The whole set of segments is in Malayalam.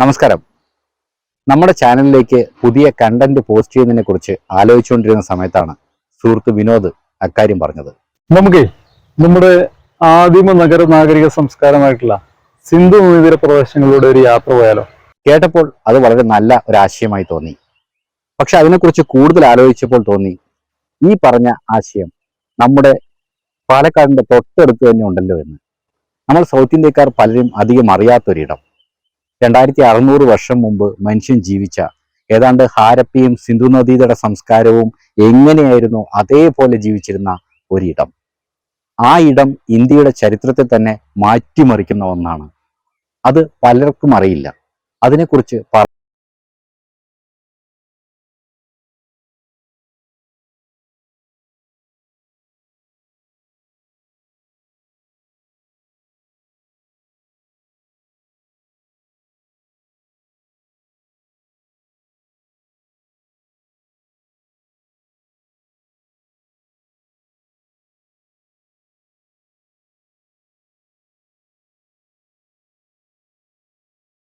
നമസ്കാരം. നമ്മുടെ ചാനലിലേക്ക് പുതിയ കണ്ടന്റ് പോസ്റ്റ് ചെയ്യുന്നതിനെ കുറിച്ച് ആലോചിച്ചുകൊണ്ടിരുന്ന സമയത്താണ് സുഹൃത്ത് വിനോദ് അക്കാര്യം പറഞ്ഞത്. നമുക്ക് നമ്മുടെ ആദിമ നഗര നാഗരിക സംസ്കാരമായിട്ടുള്ള സിന്ധു നദീതര പ്രദേശങ്ങളിലൂടെ ഒരു യാത്ര പോയാലോ? കേട്ടപ്പോൾ അത് വളരെ നല്ല ഒരു ആശയമായി തോന്നി. പക്ഷെ അതിനെക്കുറിച്ച് കൂടുതൽ ആലോചിച്ചപ്പോൾ തോന്നി ഈ പറഞ്ഞ ആശയം നമ്മുടെ പാലക്കാടിന്റെ തൊട്ടടുത്ത് തന്നെ ഉണ്ടല്ലോ എന്ന്. നമ്മൾ സൗത്ത് ഇന്ത്യക്കാർ പലരും അധികം അറിയാത്തൊരിടം. രണ്ടായിരത്തി അറുന്നൂറ് വർഷം മുമ്പ് മനുഷ്യൻ ജീവിച്ച ഏതാണ്ട് ഹാരപ്പിയും സിന്ധു നദീതട സംസ്കാരവും എങ്ങനെയായിരുന്നു അതേപോലെ ജീവിച്ചിരുന്ന ഒരിടം. ആ ഇടം ഇന്ത്യയുടെ ചരിത്രത്തെ തന്നെ മാറ്റിമറിക്കുന്ന ഒന്നാണ്. അത് പലർക്കും അറിയില്ല. അതിനെക്കുറിച്ച്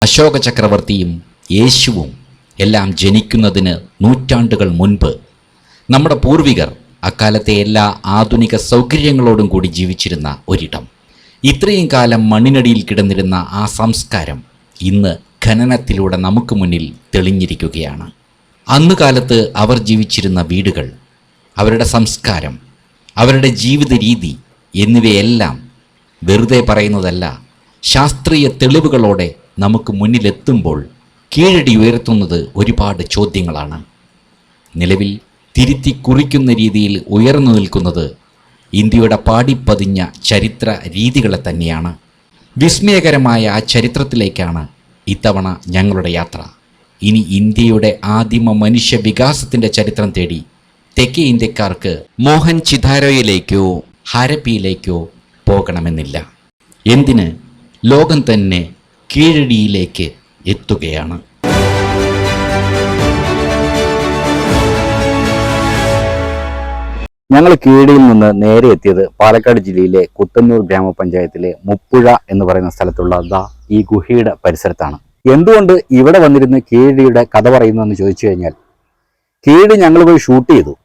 അശോക ചക്രവർത്തിയും യേശുവും എല്ലാം ജനിക്കുന്നതിന് നൂറ്റാണ്ടുകൾ മുൻപ് നമ്മുടെ പൂർവികർ അക്കാലത്തെ എല്ലാ ആധുനിക സൗകര്യങ്ങളോടും കൂടി ജീവിച്ചിരുന്ന ഒരിടം. ഇത്രയും കാലം മണ്ണിനടിയിൽ കിടന്നിരുന്ന ആ സംസ്കാരം ഇന്ന് ഖനനത്തിലൂടെ നമുക്ക് മുന്നിൽ തെളിഞ്ഞിരിക്കുകയാണ്. അന്നു കാലത്ത് അവർ ജീവിച്ചിരുന്ന വീടുകൾ അവരുടെ സംസ്കാരം അവരുടെ ജീവിത രീതി എന്നിവയെല്ലാം വെറുതെ പറയുന്നതല്ല ശാസ്ത്രീയ തെളിവുകളോടെ നമുക്ക് മുന്നിലെത്തുമ്പോൾ കീഴടി ഉയർത്തുന്നത് ഒരുപാട് ചോദ്യങ്ങളാണ്. നിലവിൽ തിരുത്തി കുറിക്കുന്ന രീതിയിൽ ഉയർന്നു നിൽക്കുന്നത് ഇന്ത്യയുടെ പാടിപ്പതിഞ്ഞ ചരിത്ര രീതികളെ തന്നെയാണ്. വിസ്മയകരമായ ആ ചരിത്രത്തിലേക്കാണ് ഇത്തവണ ഞങ്ങളുടെ യാത്ര. ഇനി ഇന്ത്യയുടെ ആദിമ മനുഷ്യ വികാസത്തിന്റെ ചരിത്രം തേടി തെക്കേ ഇന്ത്യക്കാർക്ക് മോഹൻ ചിതാരോയിലേക്കോ ഹാരപ്പിയിലേക്കോ പോകണമെന്നില്ല. എന്തിന്? ലോകം തന്നെ കീഴടിയിലേക്ക് എത്തുകയാണ്. ഞങ്ങൾ കീഴടിയിൽ നിന്ന് നേരെ എത്തിയത് പാലക്കാട് ജില്ലയിലെ കുത്തന്നൂർ ഗ്രാമപഞ്ചായത്തിലെ മുപ്പുഴ എന്ന് പറയുന്ന സ്ഥലത്തുള്ള ദ ഈ ഗുഹയുടെ പരിസരത്താണ്. എന്തുകൊണ്ട് ഇവിടെ വന്നിരുന്ന് കീഴടിയുടെ കഥ പറയുന്നു എന്ന് ചോദിച്ചു കഴിഞ്ഞാൽ കീഴടി ഞങ്ങൾ പോയി ഷൂട്ട് ചെയ്തു.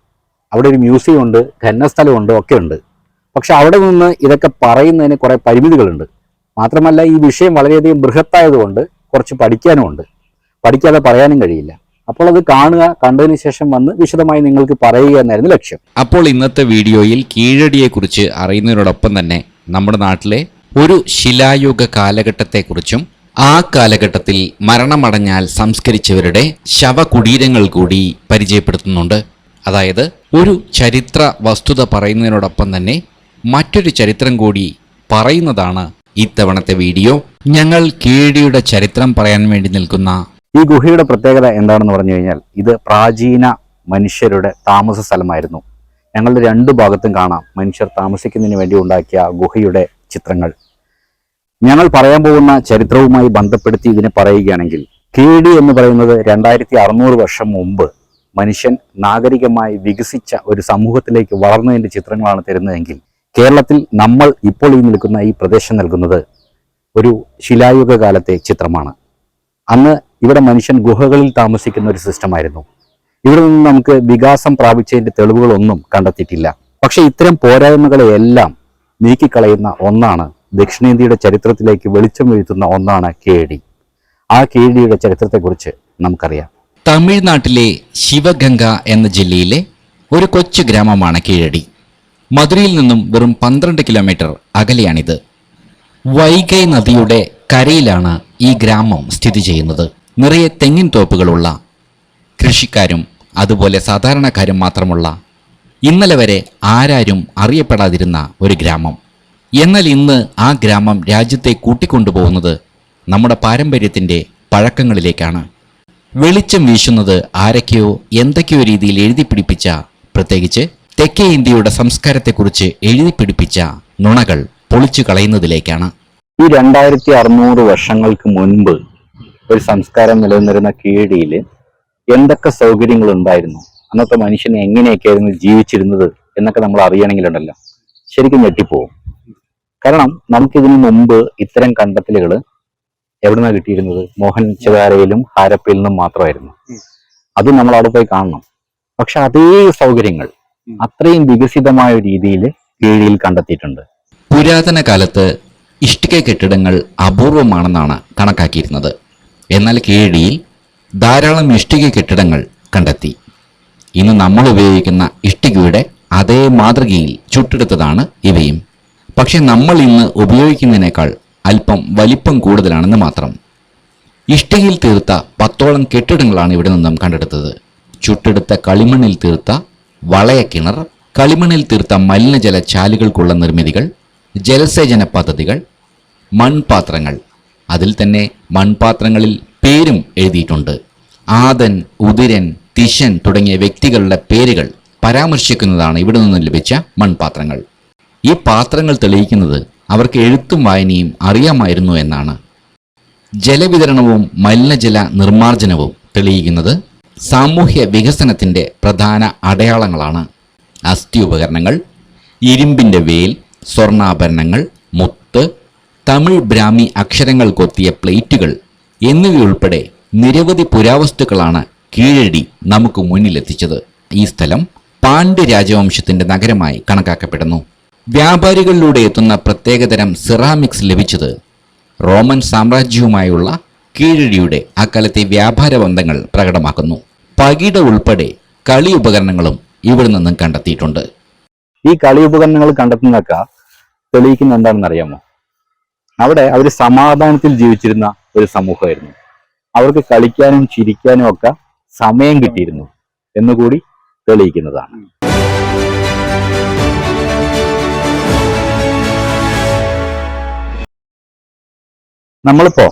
അവിടെ ഒരു മ്യൂസിയം ഉണ്ട് ഖനനസ്ഥലമുണ്ട് ഒക്കെ ഉണ്ട്. പക്ഷെ അവിടെ നിന്ന് ഇതൊക്കെ പറയുന്നതിന് കുറേ പരിമിതികളുണ്ട്. മാത്രമല്ല ഈ വിഷയം വളരെയധികം ബൃഹത്തായതുകൊണ്ട് കുറച്ച് പഠിക്കാനുമുണ്ട് പഠിക്കാതെ പറയാനും കഴിയില്ല. അപ്പോൾ അത് കാണുക കണ്ടതിന് ശേഷം വന്ന് വിശദമായി നിങ്ങൾക്ക് പറയുക എന്നായിരുന്നു ലക്ഷ്യം. അപ്പോൾ ഇന്നത്തെ വീഡിയോയിൽ കീഴടിയെക്കുറിച്ച് അറിയുന്നതിനോടൊപ്പം തന്നെ നമ്മുടെ നാട്ടിലെ ഒരു ശിലായുഗ കാലഘട്ടത്തെക്കുറിച്ചും ആ കാലഘട്ടത്തിൽ മരണമടഞ്ഞാൽ സംസ്കരിച്ചവരുടെ ശവകുടീരങ്ങൾ കൂടി പരിചയപ്പെടുത്തുന്നുണ്ട്. അതായത് ഒരു ചരിത്ര വസ്തുത പറയുന്നതിനോടൊപ്പം തന്നെ മറ്റൊരു ചരിത്രം കൂടി പറയുന്നതാണ് ഇത്തവണത്തെ വീഡിയോ ഞങ്ങൾ കീഴടിയുടെ ചരിത്രം പറയാൻ വേണ്ടി നിൽക്കുന്ന ഈ ഗുഹയുടെ പ്രത്യേകത എന്താണെന്ന് പറഞ്ഞു കഴിഞ്ഞാൽ ഇത് പ്രാചീന മനുഷ്യരുടെ താമസ സ്ഥലമായിരുന്നു. ഞങ്ങളുടെ രണ്ടു ഭാഗത്തും കാണാം മനുഷ്യർ താമസിക്കുന്നതിന് വേണ്ടി ഉണ്ടാക്കിയ ഗുഹയുടെ ചിത്രങ്ങൾ. ഞങ്ങൾ പറയാൻ പോകുന്ന ചരിത്രവുമായി ബന്ധപ്പെടുത്തി ഇതിനെ പറയുകയാണെങ്കിൽ കീഴി എന്ന് പറയുന്നത് രണ്ടായിരത്തി അറുന്നൂറ് വർഷം മുമ്പ് മനുഷ്യൻ നാഗരികമായി വികസിച്ച ഒരു സമൂഹത്തിലേക്ക് വളർന്നതിന്റെ ചിത്രങ്ങളാണ് തരുന്നതെങ്കിൽ കേരളത്തിൽ നമ്മൾ ഇപ്പോൾ ഈ നിൽക്കുന്ന ഈ പ്രദേശം നൽകുന്നത് ഒരു ശിലായുഗ കാലത്തെ ചിത്രമാണ്. അന്ന് ഇവിടെ മനുഷ്യൻ ഗുഹകളിൽ താമസിക്കുന്ന ഒരു സിസ്റ്റമായിരുന്നു ഇവിടെ നിന്ന് നമുക്ക് വികാസം പ്രാപിച്ചതിന്റെ തെളിവുകളൊന്നും കണ്ടെത്തിയിട്ടില്ല. പക്ഷെ ഇത്തരം പോരായ്മകളെയെല്ലാം നീക്കിക്കളയുന്ന ഒന്നാണ് ദക്ഷിണേന്ത്യയുടെ ചരിത്രത്തിലേക്ക് വെളിച്ചം വീഴ്ത്തുന്ന ഒന്നാണ് കേടി ആ കേടിയുടെ ചരിത്രത്തെക്കുറിച്ച് നമുക്കറിയാം. തമിഴ്നാട്ടിലെ ശിവഗംഗ എന്ന ജില്ലയിലെ ഒരു കൊച്ചു ഗ്രാമമാണ് കീഴടി. മധുരയിൽ നിന്നും വെറും പന്ത്രണ്ട് കിലോമീറ്റർ അകലെയാണിത്. വൈഗൈ നദിയുടെ കരയിലാണ് ഈ ഗ്രാമം സ്ഥിതി ചെയ്യുന്നത്. നിറയെ തെങ്ങിൻ തോപ്പുകളുള്ള കൃഷിക്കാരും അതുപോലെ സാധാരണക്കാരും മാത്രമുള്ള ഇന്നലെ വരെ ആരാരും അറിയപ്പെടാതിരുന്ന ഒരു ഗ്രാമം. എന്നാൽ ഇന്ന് ആ ഗ്രാമം രാജ്യത്തെ കൂട്ടിക്കൊണ്ടുപോകുന്നത് നമ്മുടെ പാരമ്പര്യത്തിന്റെ പഴക്കങ്ങളിലേക്കാണ്. വെളിച്ചം വീശുന്നത് ആരൊക്കെയോ എന്തൊക്കെയോ രീതിയിൽ എഴുതി പിടിപ്പിച്ച പ്രത്യേകിച്ച് തെക്കേ ഇന്ത്യയുടെ സംസ്കാരത്തെക്കുറിച്ച് എഴുതി പിടിപ്പിച്ച നുണകൾ പൊളിച്ചു കളയുന്നതിലേക്കാണ്. ഈ രണ്ടായിരത്തി അറുന്നൂറ് വർഷങ്ങൾക്ക് മുൻപ് ഒരു സംസ്കാരം നിലനിന്നിരുന്ന കീഴിൽ എന്തൊക്കെ സൗകര്യങ്ങൾ ഉണ്ടായിരുന്നു അന്നത്തെ മനുഷ്യൻ എങ്ങനെയൊക്കെയായിരുന്നു ജീവിച്ചിരുന്നത് എന്നൊക്കെ നമ്മൾ അറിയണമെങ്കിലുണ്ടല്ലോ. ശരിക്കും ഞെട്ടിപ്പോവും. കാരണം നമുക്കിതിനു മുമ്പ് ഇത്തരം കണ്ടെത്തലുകൾ എവിടുന്നാ കിട്ടിയിരുന്നത്? മോഹൻ ചുകാരയിലും ഹാരപ്പയിൽ നിന്നും മാത്രമായിരുന്നു അത് നമ്മൾ അവിടെ പോയി കാണണം. പക്ഷെ അതേ സൗകര്യങ്ങൾ അത്രയും വികസിതമായ രീതിയിൽ കീഴിൽ കണ്ടെത്തിയിട്ടുണ്ട്. പുരാതന കാലത്ത് ഇഷ്ടിക കെട്ടിടങ്ങൾ അപൂർവമാണെന്നാണ് കണക്കാക്കിയിരുന്നത്. എന്നാൽ കീഴിയിൽ ധാരാളം ഇഷ്ടിക കെട്ടിടങ്ങൾ കണ്ടെത്തി. ഇന്ന് നമ്മൾ ഉപയോഗിക്കുന്ന ഇഷ്ടികയുടെ അതേ മാതൃകയിൽ ചുട്ടെടുത്തതാണ് ഇവയും. പക്ഷെ നമ്മൾ ഇന്ന് ഉപയോഗിക്കുന്നതിനേക്കാൾ അല്പം വലിപ്പം കൂടുതലാണെന്ന് മാത്രം. ഇഷ്ടികയിൽ തീർത്ത പത്തോളം കെട്ടിടങ്ങളാണ് ഇവിടെ നിന്നും കണ്ടെടുത്തത്. ചുട്ടെടുത്ത കളിമണ്ണിൽ തീർത്ത വളയക്കിണർ കളിമണിൽ തീർത്ത മലിനജല ചാലുകൾക്കുള്ള നിർമ്മിതികൾ ജലസേചന പദ്ധതികൾ മൺപാത്രങ്ങൾ. അതിൽ തന്നെ മൺപാത്രങ്ങളിൽ പേരും എഴുതിയിട്ടുണ്ട്. ആദൻ ഉദിരൻ തിശൻ തുടങ്ങിയ വ്യക്തികളുടെ പേരുകൾ പരാമർശിക്കുന്നതാണ് ഇവിടെ നിന്ന് ലഭിച്ച മൺപാത്രങ്ങൾ. ഈ പാത്രങ്ങൾ തെളിയിക്കുന്നത് അവർക്ക് എഴുത്തും വായനയും അറിയാമായിരുന്നു എന്നാണ്. ജലവിതരണവും മലിനജല നിർമ്മാർജനവും തെളിയിക്കുന്നത് സാമൂഹ്യ വികസനത്തിന്റെ പ്രധാന അടയാളങ്ങളാണ് അസ്ഥി ഉപകരണങ്ങൾ ഇരുമ്പിന്റെ വേൽ സ്വർണാഭരണങ്ങൾ മുത്ത് തമിഴ് ബ്രാഹ്മി അക്ഷരങ്ങൾ കൊത്തിയ പ്ലേറ്റുകൾ എന്നിവയുൾപ്പെടെ നിരവധി പുരാവസ്തുക്കളാണ് കീഴടി നമുക്ക് മുന്നിലെത്തിച്ചത്. ഈ സ്ഥലം പാണ്ഡ്യ രാജവംശത്തിന്റെ നഗരമായി കണക്കാക്കപ്പെടുന്നു. വ്യാപാരികളിലൂടെ എത്തുന്ന പ്രത്യേകതരം സിറാമിക്സ് ലഭിച്ചത് റോമൻ സാമ്രാജ്യവുമായുള്ള കീഴടിയുടെ അക്കാലത്തെ വ്യാപാര ബന്ധങ്ങൾ പ്രകടമാക്കുന്നു. പകിട ഉൾപ്പെടെ കളി ഉപകരണങ്ങളും ഇവിടെ നിന്നും കണ്ടെത്തിയിട്ടുണ്ട്. ഈ കളി ഉപകരണങ്ങൾ കണ്ടെത്തുന്നതൊക്കെ തെളിയിക്കുന്ന എന്താണെന്ന് അറിയാമോ അവിടെ അവർ സമാധാനത്തിൽ ജീവിച്ചിരുന്ന ഒരു സമൂഹമായിരുന്നു. അവർക്ക് കളിക്കാനും ചിരിക്കാനും ഒക്കെ സമയം കിട്ടിയിരുന്നു എന്നുകൂടി തെളിയിക്കുന്നതാണ്. നമ്മളിപ്പോ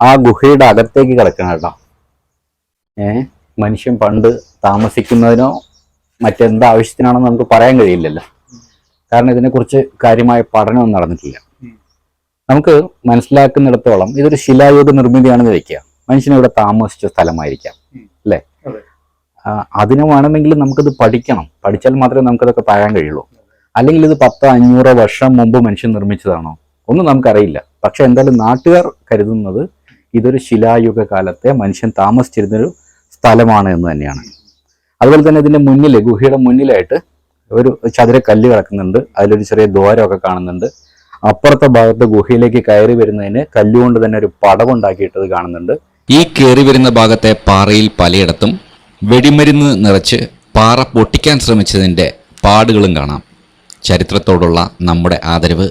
ആ ഗുഹയുടെ അകത്തേക്ക് കിടക്കണം കേട്ടോ. ഏ? മനുഷ്യൻ പണ്ട് താമസിക്കുന്നതിനോ മറ്റെന്ത് ആവശ്യത്തിനാണെന്ന് നമുക്ക് പറയാൻ കഴിയില്ലല്ലോ. കാരണം ഇതിനെക്കുറിച്ച് കാര്യമായ പഠനമൊന്നും നടന്നിട്ടില്ല. നമുക്ക് മനസ്സിലാക്കുന്നിടത്തോളം ഇതൊരു ശിലായുഗ നിർമ്മിതിയാണെന്ന് വെക്കുക. മനുഷ്യൻ ഇവിടെ താമസിച്ച സ്ഥലമായിരിക്കാം. അല്ലേ? അതിന് വേണമെങ്കിൽ നമുക്കിത് പഠിക്കണം. പഠിച്ചാൽ മാത്രമേ നമുക്കതൊക്കെ പറയാൻ കഴിയുള്ളൂ. അല്ലെങ്കിൽ ഇത് പത്തോ അഞ്ഞൂറോ വർഷം മുമ്പ് മനുഷ്യൻ നിർമ്മിച്ചതാണോ? ഒന്നും നമുക്കറിയില്ല. പക്ഷെ എന്തായാലും നാട്ടുകാർ കരുതുന്നത് ഇതൊരു ശിലായുഗ കാലത്തെ മനുഷ്യൻ താമസിച്ചിരുന്നൊരു സ്ഥലമാണ് എന്ന് തന്നെയാണ്. അതുപോലെ തന്നെ ഇതിന്റെ മുന്നിൽ ഗുഹയുടെ മുന്നിലായിട്ട് ഒരു ചതുര കല്ല് കിടക്കുന്നുണ്ട്. അതിലൊരു ചെറിയ ദ്വാരമൊക്കെ കാണുന്നുണ്ട്. അപ്പുറത്തെ ഭാഗത്ത് ഗുഹയിലേക്ക് കയറി വരുന്നതിന് കല്ലുകൊണ്ട് തന്നെ ഒരു പടവുണ്ടാക്കിയിട്ടത് കാണുന്നുണ്ട്. ഈ കയറി വരുന്ന ഭാഗത്തെ പാറയിൽ പലയിടത്തും വെടിമരുന്ന് നിറച്ച് പാറ പൊട്ടിക്കാൻ ശ്രമിച്ചതിന്റെ പാടുകളും കാണാം. ചരിത്രത്തോടുള്ള നമ്മുടെ ആദരവ്.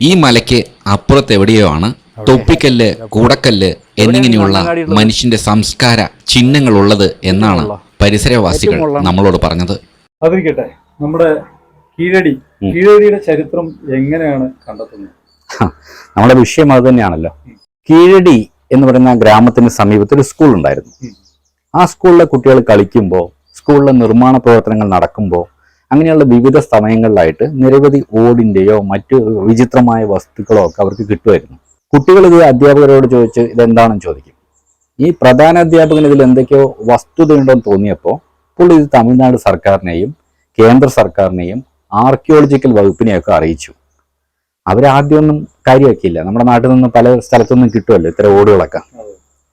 ഈ മലയ്ക്ക് അപ്പുറത്തെവിടെയോ ആണ് തൊപ്പിക്കല്ല് കൂടക്കല്ല് എന്നിങ്ങനെയുള്ള മനുഷ്യന്റെ സംസ്കാര ചിഹ്നങ്ങളുള്ളത് എന്നാണ് പരിസരവാസികൾ നമ്മളോട് പറഞ്ഞത്. അതിരിക്കട്ടെ നമ്മുടെ കീഴടി. കീഴടിയുടെ ചരിത്രം എങ്ങനെയാണ് കണ്ടെത്തുന്നത്? നമ്മുടെ വിഷയം അത് തന്നെയാണല്ലോ. കീഴടി എന്ന് പറയുന്ന ഗ്രാമത്തിന് സമീപത്ത് ഒരു സ്കൂൾ ഉണ്ടായിരുന്നു. ആ സ്കൂളിലെ കുട്ടികൾ കളിക്കുമ്പോൾ സ്കൂളിലെ നിർമ്മാണ പ്രവർത്തനങ്ങൾ നടക്കുമ്പോൾ അങ്ങനെയുള്ള വിവിധ സമയങ്ങളിലായിട്ട് നിരവധി ഓടിന്റെയോ മറ്റു വിചിത്രമായ വസ്തുക്കളോ ഒക്കെ അവർക്ക് കിട്ടുമായിരുന്നു. കുട്ടികൾ ഇത് അധ്യാപകരോട് ചോദിച്ച് ഇതെന്താണെന്ന് ചോദിക്കും. ഈ പ്രധാന അധ്യാപകൻ ഇതിൽ എന്തൊക്കെയോ വസ്തുതയുണ്ടോ എന്ന് തോന്നിയപ്പോൾ പുള്ളി ഇത് തമിഴ്നാട് സർക്കാരിനെയും കേന്ദ്ര സർക്കാരിനെയും ആർക്കിയോളജിക്കൽ വകുപ്പിനെയൊക്കെ അറിയിച്ചു. അവരാദ്യമൊന്നും കാര്യമാക്കിയില്ല. നമ്മുടെ നാട്ടിൽ നിന്ന് പല സ്ഥലത്തുനിന്നും കിട്ടുമല്ലോ ഇത്ര ഓടുകളൊക്കെ.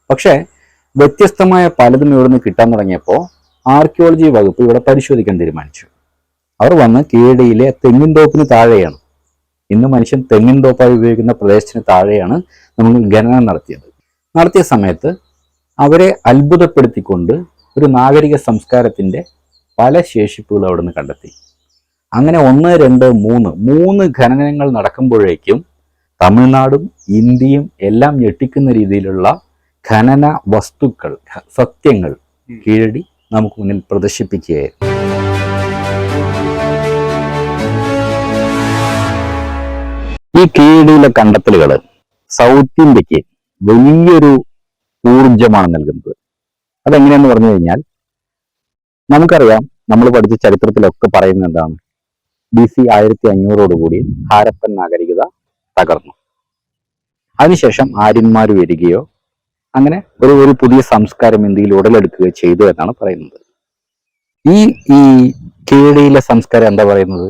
പക്ഷേ വ്യത്യസ്തമായ പലതും ഇവിടുന്ന് കിട്ടാൻ തുടങ്ങിയപ്പോൾ ആർക്കിയോളജി വകുപ്പ് ഇവിടെ പരിശോധിക്കാൻ തീരുമാനിച്ചു. അവർ വന്ന് കീഴടിയിലെ തെങ്ങിൻ തോപ്പിന് താഴെയാണ് ഇന്ന് മനുഷ്യൻ തെങ്ങിൻ തോപ്പായി ഉപയോഗിക്കുന്ന പ്രദേശത്തിന് താഴെയാണ് നമ്മൾ ഖനനം നടത്തിയത്. നടത്തിയ സമയത്ത് അവരെ അത്ഭുതപ്പെടുത്തിക്കൊണ്ട് ഒരു നാഗരിക സംസ്കാരത്തിന്റെ പല ശേഷിപ്പുകൾ നിന്ന് കണ്ടെത്തി. അങ്ങനെ ഒന്ന് രണ്ട് മൂന്ന് മൂന്ന് ഖനനങ്ങൾ നടക്കുമ്പോഴേക്കും തമിഴ്നാടും ഇന്ത്യയും എല്ലാം ഞെട്ടിക്കുന്ന രീതിയിലുള്ള ഖനന വസ്തുക്കൾ സത്യങ്ങൾ കീഴടി നമുക്ക് മുന്നിൽ പ്രദർശിപ്പിക്കുകയായിരുന്നു. ഈ കീഴിലെ കണ്ടെത്തലുകൾ സൗത്ത് ഇന്ത്യയ്ക്ക് വലിയൊരു ഊർജമാണ് നൽകുന്നത്. അതെങ്ങനെയാന്ന് പറഞ്ഞു കഴിഞ്ഞാൽ നമുക്കറിയാം നമ്മൾ പഠിച്ച ചരിത്രത്തിലൊക്കെ പറയുന്നത് എന്താണ്? ബി സി ആയിരത്തി അഞ്ഞൂറോടുകൂടി ഹാരപ്പൻ നാഗരികത തകർന്നു. അതിനുശേഷം ആര്യന്മാർ വരികയോ അങ്ങനെ ഒരു ഒരു പുതിയ സംസ്കാരം ഇന്ത്യയിൽ ഉടലെടുക്കുകയോ ചെയ്തു എന്നാണ് പറയുന്നത്. ഈ ഈ കീഴടിയിലെ സംസ്കാരം എന്താ പറയുന്നത്?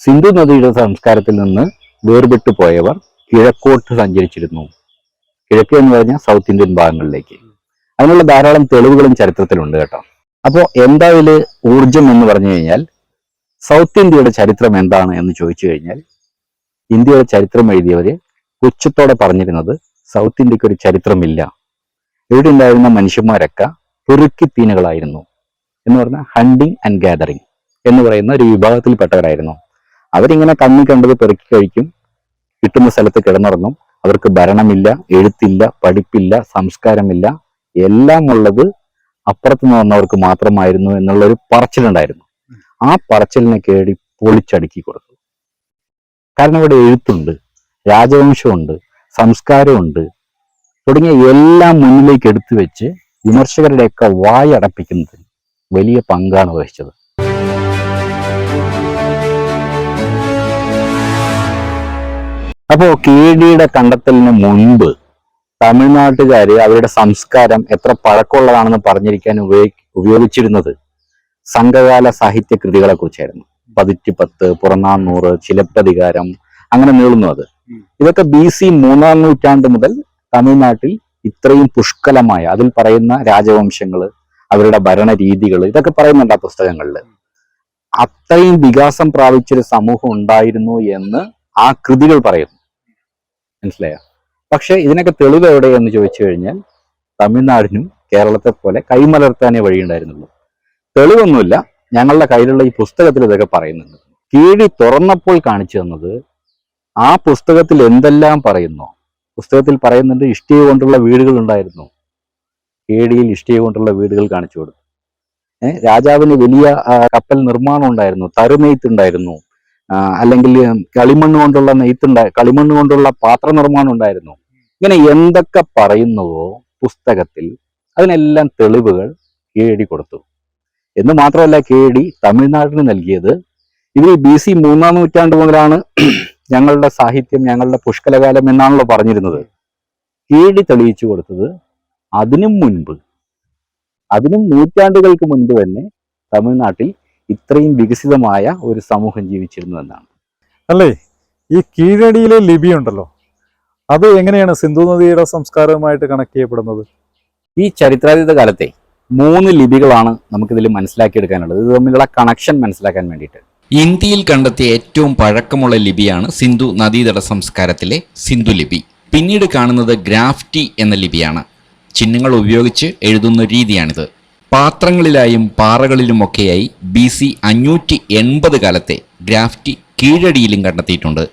സിന്ധു നദിയുടെ സംസ്കാരത്തിൽ നിന്ന് വേർപെട്ടു പോയവർ കിഴക്കോട്ട് സഞ്ചരിച്ചിരുന്നു. കിഴക്ക് എന്ന് പറഞ്ഞാൽ സൗത്ത് ഇന്ത്യൻ ഭാഗങ്ങളിലേക്ക്. അതിനുള്ള ധാരാളം തെളിവുകളും ചരിത്രത്തിലുണ്ട് കേട്ടോ. അപ്പോൾ എന്താ ഇതിൽ ഊർജം എന്ന് പറഞ്ഞു കഴിഞ്ഞാൽ സൗത്ത് ഇന്ത്യയുടെ ചരിത്രം എന്താണ് എന്ന് ചോദിച്ചു കഴിഞ്ഞാൽ ഇന്ത്യയുടെ ചരിത്രം എഴുതിയവര് ഉച്ചത്തോടെ പറഞ്ഞിരുന്നത് സൗത്ത് ഇന്ത്യയ്ക്ക് ഒരു ചരിത്രമില്ല. ഇവിടെ ഉണ്ടായിരുന്ന മനുഷ്യന്മാരൊക്കെ പെറുക്കിത്തീനുകളായിരുന്നു എന്ന് പറഞ്ഞാൽ ഹണ്ടിങ് ആൻഡ് ഗാദറിങ് എന്ന് പറയുന്ന ഒരു വിഭാഗത്തിൽപ്പെട്ടവരായിരുന്നു. അവരിങ്ങനെ കണ്ണി കണ്ടത് പെറുക്കി കഴിക്കും. കിട്ടുന്ന സ്ഥലത്ത് കിടന്നുറങ്ങും. അവർക്ക് ഭരണമില്ല എഴുത്തില്ല പഠിപ്പില്ല സംസ്കാരമില്ല. എല്ലാം ഉള്ളത് അപ്പുറത്ത് നിന്ന് വന്നവർക്ക് മാത്രമായിരുന്നു എന്നുള്ള ഒരു പറച്ചിലുണ്ടായിരുന്നു. ആ പറച്ചിലിനെ കേടി പൊളിച്ചടുക്കി കൊടുത്തു. കാരണം ഇവിടെ എഴുത്തുണ്ട് രാജവംശമുണ്ട് സംസ്കാരമുണ്ട്. തുടങ്ങിയ എല്ലാം മുന്നിലേക്ക് എടുത്തു വെച്ച് വിമർശകരുടെയൊക്കെ വായടപ്പിക്കുന്നതിൽ വലിയ പങ്കാണ് വഹിച്ചത്. അപ്പോ ഡിയുടെ കണ്ടെത്തലിന് മുൻപ് തമിഴ്നാട്ടുകാര് അവരുടെ സംസ്കാരം എത്ര പഴക്കമുള്ളതാണെന്ന് പറഞ്ഞിരിക്കാൻ ഉപയോഗി ഉപയോഗിച്ചിരുന്നത് സംഘകാല സാഹിത്യ കൃതികളെ കുറിച്ചായിരുന്നു. പതിറ്റിപ്പത്ത് പുറനാന്നൂറ് ചിലപ്പതികാരം അങ്ങനെ നീളുന്നു അത്. ഇതൊക്കെ ബി സി മൂന്നാം നൂറ്റാണ്ട് മുതൽ തമിഴ്നാട്ടിൽ ഇത്രയും പുഷ്കലമായ അതിൽ പറയുന്ന രാജവംശങ്ങൾ അവരുടെ ഭരണരീതികൾ ഇതൊക്കെ പറയുന്നുണ്ട് ആ പുസ്തകങ്ങളിൽ അത്രയും വികാസം പ്രാപിച്ചൊരു സമൂഹം ഉണ്ടായിരുന്നു എന്ന് ആ കൃതികൾ പറയുന്നു. മനസ്സിലായോ? പക്ഷേ ഇതിനൊക്കെ തെളിവ് എവിടെയെന്ന് ചോദിച്ചു കഴിഞ്ഞാൽ തമിഴ്നാടിനും കേരളത്തെ പോലെ കൈമലർത്താനേ വഴിയുണ്ടായിരുന്നുള്ളൂ. തെളിവൊന്നുമില്ല. ഞങ്ങളുടെ കയ്യിലുള്ള ഈ പുസ്തകത്തിൽ ഇതൊക്കെ പറയുന്നുണ്ട്. കീഴി തുറന്നപ്പോൾ കാണിച്ചു തന്നത് ആ പുസ്തകത്തിൽ എന്തെല്ലാം പറയുന്നു? പുസ്തകത്തിൽ പറയുന്നുണ്ട് ഇഷ്ടിക കൊണ്ടുള്ള വീടുകൾ ഉണ്ടായിരുന്നു. കീഴിയിൽ ഇഷ്ടിക കൊണ്ടുള്ള വീടുകൾ കാണിച്ചു കൊടുത്തു. രാജാവിന് വലിയ കപ്പൽ നിർമ്മാണം ഉണ്ടായിരുന്നു. തരുനെയ്ത്ത് ഉണ്ടായിരുന്നു. അല്ലെങ്കിൽ കളിമണ്ണ് കൊണ്ടുള്ള നെയ്ത്തുണ്ടായി കളിമണ്ണ് കൊണ്ടുള്ള പാത്ര നിർമ്മാണം ഉണ്ടായിരുന്നു. ഇങ്ങനെ എന്തൊക്കെ പറയുന്നുവോ പുസ്തകത്തിൽ അതിനെല്ലാം തെളിവുകൾ കേടി കൊടുത്തു. എന്ന് മാത്രമല്ല കേടി തമിഴ്നാടിന് നൽകിയത്. ഇത് ബി സി മൂന്നാം നൂറ്റാണ്ട് മുതലാണ് ഞങ്ങളുടെ സാഹിത്യം ഞങ്ങളുടെ പുഷ്കലകാലം എന്നാണല്ലോ പറഞ്ഞിരുന്നത്. കേടി തെളിയിച്ചു കൊടുത്തത് അതിനും മുൻപ് അതിനും നൂറ്റാണ്ടുകൾക്ക് മുൻപ് തന്നെ തമിഴ്നാട്ടിൽ ഇത്രയും വികസിതമായ ഒരു സമൂഹം ജീവിച്ചിരുന്നു എന്നാണ് അല്ലേ? ഈ കീഴടിയിലെ ലിപി ഉണ്ടല്ലോ. അത് എങ്ങനെയാണ് സിന്ധു നദിയുടെ സംസ്കാരവുമായിട്ട് കണക്ട് ചെയ്യപ്പെടുന്നത്? ഈ ചരിത്രാതീത കാലത്തെ മൂന്ന് ലിപികളാണ് നമുക്കിതിൽ മനസ്സിലാക്കിയെടുക്കാനുള്ളത്. ഇത് തമ്മിലുള്ള കണക്ഷൻ മനസ്സിലാക്കാൻ വേണ്ടിയിട്ട്. ഇന്ത്യയിൽ കണ്ടെത്തിയ ഏറ്റവും പഴക്കമുള്ള ലിപിയാണ് സിന്ധു നദീതട സംസ്കാരത്തിലെ സിന്ധു ലിപി. പിന്നീട് കാണുന്നത് ഗ്രാഫ്റ്റി എന്ന ലിപിയാണ്. ചിഹ്നങ്ങൾ ഉപയോഗിച്ച് എഴുതുന്ന രീതിയാണിത്. പാത്രങ്ങളിലായും പാറകളിലുമൊക്കെയായി ബി സി അഞ്ഞൂറ്റി എൺപത് കാലത്തെ ഗ്രാഫ്റ്റി കീഴടിയിലും കണ്ടെത്തിയിട്ടുണ്ട്.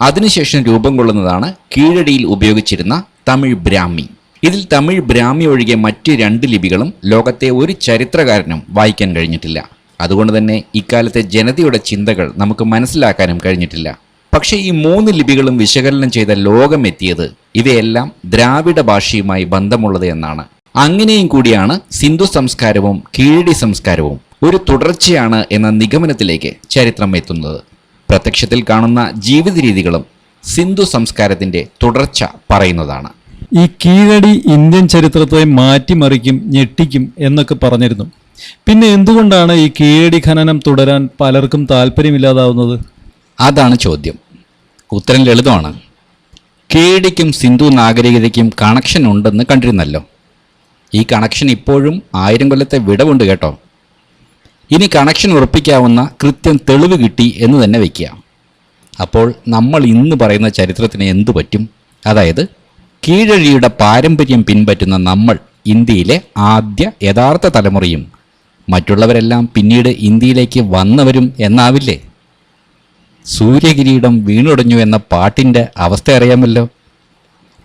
അതിനുശേഷം രൂപം കൊള്ളുന്നതാണ് കീഴടിയിൽ ഉപയോഗിച്ചിരുന്ന തമിഴ് ബ്രാഹ്മി. ഇതിൽ തമിഴ് ബ്രാഹ്മി ഒഴികെ മറ്റ് രണ്ട് ലിപികളും ലോകത്തെ ഒരു ചരിത്രകാരനും വായിക്കാൻ കഴിഞ്ഞിട്ടില്ല. അതുകൊണ്ട് തന്നെ ഇക്കാലത്തെ ജനതയുടെ ചിന്തകൾ നമുക്ക് മനസ്സിലാക്കാനും കഴിഞ്ഞിട്ടില്ല. പക്ഷേ ഈ മൂന്ന് ലിപികളും വിശകലനം ചെയ്ത ലോകം എത്തിയത് ഇവയെല്ലാം ദ്രാവിഡ ഭാഷയുമായി ബന്ധമുള്ളത് എന്നാണ്. അങ്ങനെയും കൂടിയാണ് സിന്ധു സംസ്കാരവും കീഴടി സംസ്കാരവും ഒരു തുടർച്ചയാണ് എന്ന നിഗമനത്തിലേക്ക് ചരിത്രം എത്തുന്നത്. പ്രത്യക്ഷത്തിൽ കാണുന്ന ജീവിത രീതികളും സിന്ധു സംസ്കാരത്തിന്റെ തുടർച്ച പറയുന്നതാണ്. ഈ കീഴടി ഇന്ത്യൻ ചരിത്രത്തെ മാറ്റിമറിക്കും ഞെട്ടിക്കും എന്നൊക്കെ പറഞ്ഞിരുന്നു. പിന്നെ എന്തുകൊണ്ടാണ് ഈ കീഴടി ഖനനം തുടരാൻ പലർക്കും താല്പര്യമില്ലാതാവുന്നത്? അതാണ് ചോദ്യം. ഉത്തരം ലളിതമാണ്. കീഴടിക്കും സിന്ധു നാഗരികതയ്ക്കും കണക്ഷൻ ഉണ്ടെന്ന് കണ്ടിരുന്നല്ലോ. ഈ കണക്ഷൻ ഇപ്പോഴും ആയിരം കൊല്ലത്തെ വിടവുണ്ട് കേട്ടോ. ഇനി കണക്ഷൻ ഉറപ്പിക്കാവുന്ന കൃത്യം തെളിവ് കിട്ടി എന്ന് തന്നെ വയ്ക്കുക അപ്പോൾ നമ്മൾ ഇന്ന് പറയുന്ന ചരിത്രത്തിന് എന്തു പറ്റും? അതായത് കീഴഴിയുടെ പാരമ്പര്യം പിൻപറ്റുന്ന നമ്മൾ ഇന്ത്യയിലെ ആദ്യ യഥാർത്ഥ തലമുറയും മറ്റുള്ളവരെല്ലാം പിന്നീട് ഇന്ത്യയിലേക്ക് വന്നവരും എന്നാവില്ലേ? സൂര്യകിരീടം വീണുടഞ്ഞു എന്ന പാട്ടിന്റെ അവസ്ഥ അറിയാമല്ലോ.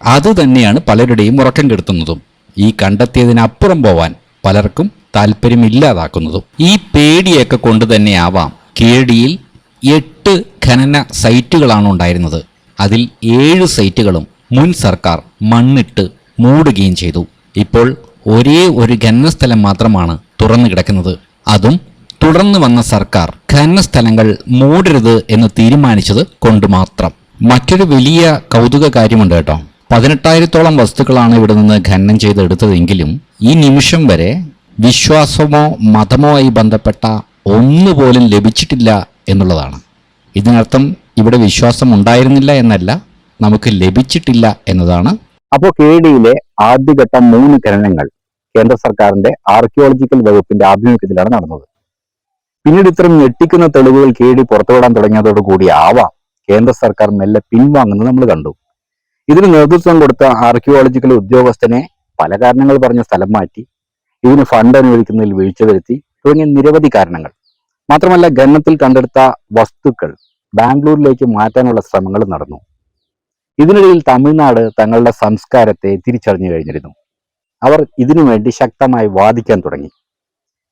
അതുതന്നെയാണ് പലരുടെയും ഉറക്കം കെടുത്തുന്നതും. ഈ കണ്ടെത്തിയതിനപ്പുറം പോവാൻ പലർക്കും താല്പര്യമില്ലാതാക്കുന്നതും ഈ പേടിയൊക്കെ കൊണ്ട് തന്നെയാവാം കീഴടിയിൽ എട്ട് ഖനന സൈറ്റുകളാണ് ഉണ്ടായിരുന്നത്. അതിൽ ഏഴ് സൈറ്റുകളും മുൻ സർക്കാർ മണ്ണിട്ട് മൂടുകയും ചെയ്തു. ഇപ്പോൾ ഒരേ ഒരു ഖനനസ്ഥലം മാത്രമാണ് തുറന്നു കിടക്കുന്നത്. അതും തുടർന്നു വന്ന സർക്കാർ ഖനനസ്ഥലങ്ങൾ മൂടരുത് എന്ന് തീരുമാനിച്ചത് കൊണ്ട് മാത്രം. മറ്റൊരു വലിയ കൗതുക കാര്യമുണ്ട് കേട്ടോ. പതിനെട്ടായിരത്തോളം വസ്തുക്കളാണ് ഇവിടെ നിന്ന് ഖനനം ചെയ്തെടുത്തതെങ്കിലും ഈ നിമിഷം വരെ വിശ്വാസമോ മതമോ ആയി ബന്ധപ്പെട്ട ഒന്നുപോലും ലഭിച്ചിട്ടില്ല എന്നുള്ളതാണ്. ഇതിനർത്ഥം ഇവിടെ വിശ്വാസം ഉണ്ടായിരുന്നില്ല എന്നല്ല നമുക്ക് ലഭിച്ചിട്ടില്ല എന്നതാണ്. അപ്പോൾ കേടിയിലെ ആദ്യഘട്ടം മൂന്ന് ഖനനങ്ങൾ കേന്ദ്ര സർക്കാരിന്റെ ആർക്കിയോളജിക്കൽ വകുപ്പിന്റെ ആഭിമുഖ്യത്തിലാണ് നടന്നത്. പിന്നീട് ഇത്തരം ഞെട്ടിക്കുന്ന തെളിവുകൾ കേടി പുറത്തുവിടാൻ തുടങ്ങിയതോടുകൂടി ആവാം. കേന്ദ്ര സർക്കാർ മെല്ലെ പിൻവാങ്ങുന്നത് നമ്മൾ കണ്ടു. ഇതിന് നേതൃത്വം കൊടുത്ത ആർക്കിയോളജിക്കൽ ഉദ്യോഗസ്ഥനെ പല കാരണങ്ങൾ പറഞ്ഞ സ്ഥലം മാറ്റി ഇതിന് ഫണ്ട് അനുവദിക്കുന്നതിൽ വീഴ്ച വരുത്തി തുടങ്ങിയ നിരവധി കാരണങ്ങൾ. മാത്രമല്ല ഖനനത്തിൽ കണ്ടെടുത്ത വസ്തുക്കൾ ബാംഗ്ലൂരിലേക്ക് മാറ്റാനുള്ള ശ്രമങ്ങൾ നടന്നു. ഇതിനിടയിൽ തമിഴ്നാട് തങ്ങളുടെ സംസ്കാരത്തെ തിരിച്ചറിഞ്ഞു കഴിഞ്ഞിരുന്നു. അവർ ഇതിനു വേണ്ടി ശക്തമായി വാദിക്കാൻ തുടങ്ങി.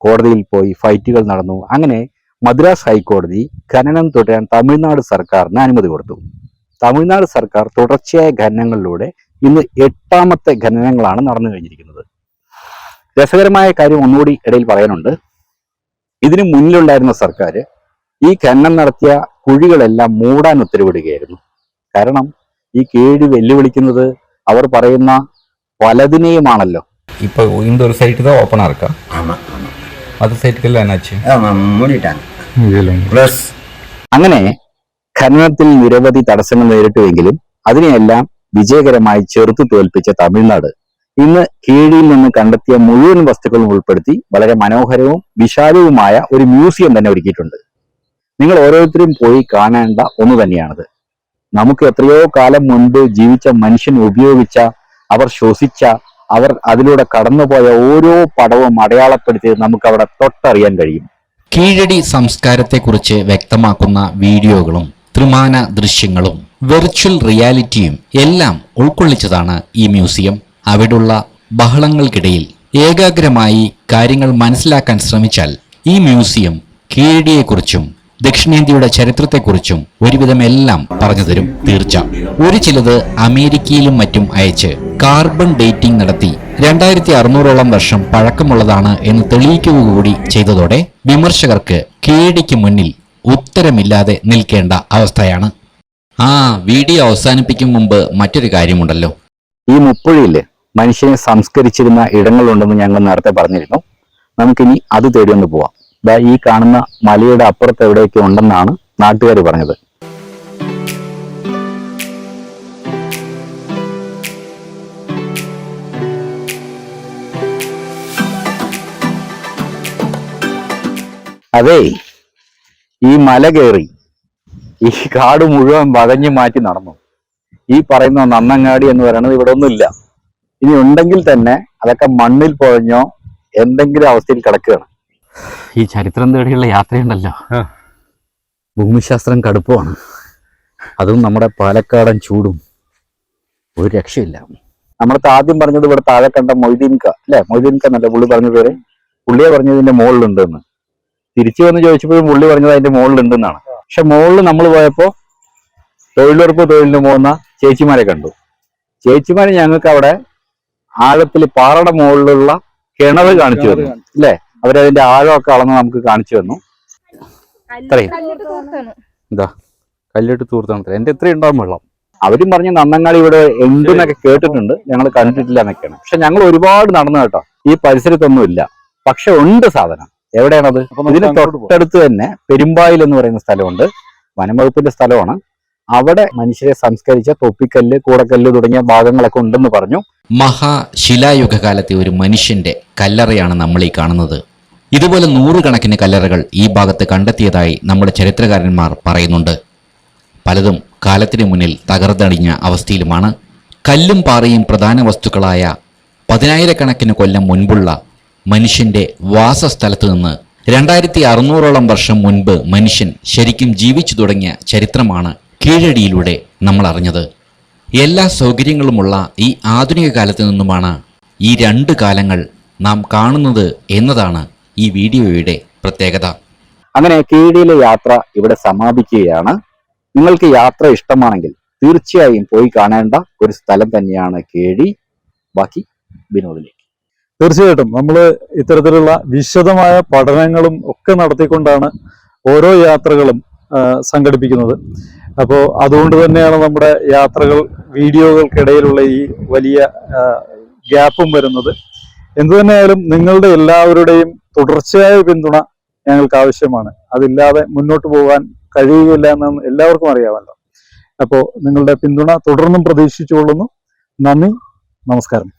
കോടതിയിൽ പോയി ഫൈറ്റുകൾ നടന്നു. അങ്ങനെ മദ്രാസ് ഹൈക്കോടതി ഖനനം തുടരാൻ തമിഴ്നാട് സർക്കാരിന് അനുമതി കൊടുത്തു. തമിഴ്നാട് സർക്കാർ തുടർച്ചയായ ഖനനങ്ങളിലൂടെ ഇന്ന് എട്ടാമത്തെ ഖനനങ്ങളാണ് നടന്നു കഴിഞ്ഞിരിക്കുന്നത് രസകരമായ കാര്യം ഒന്നുകൂടി ഇടയിൽ പറയാനുണ്ട് ഇതിനു മുന്നിലുണ്ടായിരുന്ന സർക്കാർ ഈ ഖനനം നടത്തിയ കുഴികളെല്ലാം മൂടാൻ ഉത്തരവിടുകയായിരുന്നു കാരണം ഈ കേടി വെല്ലുവിളിക്കുന്നത് അവർ പറയുന്ന പലതിനെയുമാണല്ലോ இப்போ இந்த ஒரு சைட்டு தான் ஓப்பனாக இருக்கா ஆமாம் ஆமாம் அது சைட்டுக்கெல்லாம் என்னாச்சு ஆமாம் மூடிட்டாங்க ப்ளஸ் അങ്ങനെ ഖനനത്തിൽ നിരവധി തടസ്സങ്ങൾ നേരിട്ടുവെങ്കിലും അതിനെയെല്ലാം വിജയകരമായി ചെറുത്തു തോൽപ്പിച്ച തമിഴ്നാട് ഇന്ന് കീഴിൽ നിന്ന് കണ്ടെത്തിയ മുഴുവൻ വസ്തുക്കളും ഉൾപ്പെടുത്തി വളരെ മനോഹരവും വിശാലവുമായ ഒരു മ്യൂസിയം തന്നെ ഒരുക്കിയിട്ടുണ്ട്. നിങ്ങൾ ഓരോരുത്തരും പോയി കാണേണ്ട ഒന്ന് തന്നെയാണത്. നമുക്ക് എത്രയോ കാലം മുൻപ് ജീവിച്ച മനുഷ്യൻ ഉപയോഗിച്ച അവർ ശ്വസിച്ച അവർ അതിലൂടെ കടന്നുപോയ ഓരോ പടവും അടയാളപ്പെടുത്തി നമുക്ക് അവിടെ തൊട്ടറിയാൻ കഴിയും. കീഴടി സംസ്കാരത്തെക്കുറിച്ച് വ്യക്തമാക്കുന്ന വീഡിയോകളും ത്രിമാന ദൃശ്യങ്ങളും വെർച്വൽ റിയാലിറ്റിയും എല്ലാം ഉൾക്കൊള്ളിച്ചതാണ് ഈ മ്യൂസിയം. അവിടുള്ള ബഹളങ്ങൾക്കിടയിൽ ഏകാഗ്രമായി കാര്യങ്ങൾ മനസ്സിലാക്കാൻ ശ്രമിച്ചാൽ ഈ മ്യൂസിയം കീഴടിയെക്കുറിച്ചും ദക്ഷിണേന്ത്യയുടെ ചരിത്രത്തെക്കുറിച്ചും ഒരുവിധം എല്ലാം പറഞ്ഞു തരും തീർച്ച. ഒരു ചിലത് അമേരിക്കയിലും മറ്റും അയച്ച് കാർബൺ ഡേറ്റിംഗ് നടത്തി രണ്ടായിരത്തി അറുന്നൂറോളം വർഷം പഴക്കമുള്ളതാണ് എന്ന് തെളിയിക്കുക കൂടി ചെയ്തതോടെ വിമർശകർക്ക് കീഴടിക്ക് മുന്നിൽ ഉത്തരമില്ലാതെ നിൽക്കേണ്ട അവസ്ഥയാണ്. ആ വീഡിയോ അവസാനിപ്പിക്കും മുമ്പ് മറ്റൊരു കാര്യമുണ്ടല്ലോ. ഈ മുപ്പുഴയിൽ മനുഷ്യനെ സംസ്കരിച്ചിരുന്ന ഇടങ്ങളുണ്ടെന്ന് ഞങ്ങൾ നേരത്തെ പറഞ്ഞിരുന്നു. നമുക്കിനി അത് തേടി ഒന്ന് പോവാം. ദാ ഈ കാണുന്ന മലയുടെ അപ്പുറത്ത് എവിടെയൊക്കെ ഉണ്ടെന്നാണ് നാട്ടുകാർ പറഞ്ഞത്. അതെ ഈ മല കയറി ഈ കാട് മുഴുവൻ വകഞ്ഞു മാറ്റി നടന്നു. ഈ പറയുന്ന നന്നങ്ങാടി എന്ന് പറയുന്നത് ഇവിടെ ഒന്നുമില്ല. ഇനി ഉണ്ടെങ്കിൽ തന്നെ അതൊക്കെ മണ്ണിൽ പൊഴഞ്ഞോ എന്തെങ്കിലും അവസ്ഥയിൽ കിടക്കുകയാണ്. ഈ ചരിത്രം തേടിയുള്ള യാത്രയുണ്ടല്ലോ. ഭൂമിശാസ്ത്രം കടുപ്പമാണ്. അതും നമ്മുടെ പാലക്കാടൻ ചൂടും. ഒരു രക്ഷയില്ല. നമ്മളത്തെ ആദ്യം പറഞ്ഞത് ഇവിടെ താഴെ കണ്ട മൊയ്തീൻക. അല്ലെ? മൊയ്തീൻക എന്നല്ല പുള്ളി പറഞ്ഞ പേര്. പുള്ളിയെ പറഞ്ഞതിന്റെ മുകളിലുണ്ടെന്ന് തിരിച്ചു വന്ന് ചോദിച്ചപ്പോഴും പുള്ളി പറഞ്ഞത് അതിന്റെ മുകളിലുണ്ടെന്നാണ് പക്ഷെ മുകളിൽ നമ്മൾ പോയപ്പോ തൊഴിലുറപ്പ് തൊഴിലിന് പോകുന്ന ചേച്ചിമാരെ കണ്ടു. ചേച്ചിമാരെ ഞങ്ങൾക്ക് അവിടെ ആഴത്തിൽ പാറയുടെ മുകളിലുള്ള കിണർ കാണിച്ചു തന്നു. അല്ലേ? അവരതിന്റെ ആഴമൊക്കെ അളന്ന് നമുക്ക് കാണിച്ചു തന്നു. ഇത്രയും. എന്താ? കല്ലിട്ട് തൂർത്താണ് എന്റെ ഇത്രയും ഉണ്ടാവും വെള്ളം. അവരും പറഞ്ഞ് നന്നങ്ങാടി ഇവിടെ ഉണ്ടെന്നൊക്കെ കേട്ടിട്ടുണ്ട്. ഞങ്ങൾ കണ്ടിട്ടില്ല എന്നൊക്കെയാണ്. പക്ഷെ ഞങ്ങൾ ഒരുപാട് നടന്നു കേട്ടോ. ഈ പരിസരത്തൊന്നും ഇല്ല. പക്ഷെ ഉണ്ട് സാധനം. എവിടെയാണത്? ഇതിന് തൊട്ടടുത്ത് തന്നെ പെരുമ്പായിൽ എന്ന് പറയുന്ന സ്ഥലമുണ്ട്. വനംവകുപ്പിന്റെ സ്ഥലമാണ്. അവിടെ മനുഷ്യരെ സംസ്കരിച്ച തൊപ്പിക്കല്ല് കൂടക്കല്ല് തുടങ്ങിയ ഭാഗങ്ങളൊക്കെ ഉണ്ടെന്ന് പറഞ്ഞു. മഹാശിലായുഗകാലത്തെ ഒരു മനുഷ്യന്റെ കല്ലറയാണ് നമ്മൾ ഈ കാണുന്നത്. ഇതുപോലെ നൂറുകണക്കിന് കല്ലറകൾ ഈ ഭാഗത്ത് കണ്ടെത്തിയതായി നമ്മുടെ ചരിത്രകാരന്മാർ പറയുന്നുണ്ട്. പലതും കാലത്തിന് മുന്നിൽ തകർന്നടിഞ്ഞ അവസ്ഥയിലുമാണ്. കല്ലും പാറയും പ്രധാന വസ്തുക്കളായ പതിനായിരക്കണക്കിന് കൊല്ലം മുൻപുള്ള മനുഷ്യന്റെ വാസസ്ഥലത്ത് നിന്ന് രണ്ടായിരത്തി അറുന്നൂറോളം വർഷം മുൻപ് മനുഷ്യൻ ശരിക്കും ജീവിച്ചു തുടങ്ങിയ ചരിത്രമാണ് കീഴടിയിലൂടെ നമ്മൾ അറിഞ്ഞത്. എല്ലാ സൗകര്യങ്ങളുമുള്ള ഈ ആധുനിക കാലത്ത് നിന്നുമാണ് ഈ രണ്ട് കാലങ്ങൾ നാം കാണുന്നത് എന്നതാണ് ഈ വീഡിയോയുടെ പ്രത്യേകത. അങ്ങനെ കീഴിലെ യാത്ര ഇവിടെ സമാപിക്കുകയാണ്. നിങ്ങൾക്ക് യാത്ര ഇഷ്ടമാണെങ്കിൽ തീർച്ചയായും പോയി കാണേണ്ട ഒരു സ്ഥലം തന്നെയാണ് കേഴി ബാക്കി വിനോദിലേക്ക് തീർച്ചയായിട്ടും നമ്മൾ ഇത്തരത്തിലുള്ള വിശദമായ പഠനങ്ങളും ഒക്കെ നടത്തിക്കൊണ്ടാണ് ഓരോ യാത്രകളും സംഘടിപ്പിക്കുന്നത്. അപ്പോൾ അതുകൊണ്ട് തന്നെയാണ് നമ്മുടെ യാത്രകൾ വീഡിയോകൾക്കിടയിലുള്ള ഈ വലിയ ഗ്യാപ്പും വരുന്നത്. എന്തു തന്നെയായാലും നിങ്ങളുടെ എല്ലാവരുടെയും തുടർച്ചയായ പിന്തുണ ഞങ്ങൾക്ക് ആവശ്യമാണ്. അതില്ലാതെ മുന്നോട്ട് പോകാൻ കഴിയുകയില്ല എന്ന് എല്ലാവർക്കും അറിയാമല്ലോ. അപ്പോൾ നിങ്ങളുടെ പിന്തുണ തുടർന്നും പ്രതീക്ഷിച്ചുകൊള്ളുന്നു. നന്ദി നമസ്കാരം.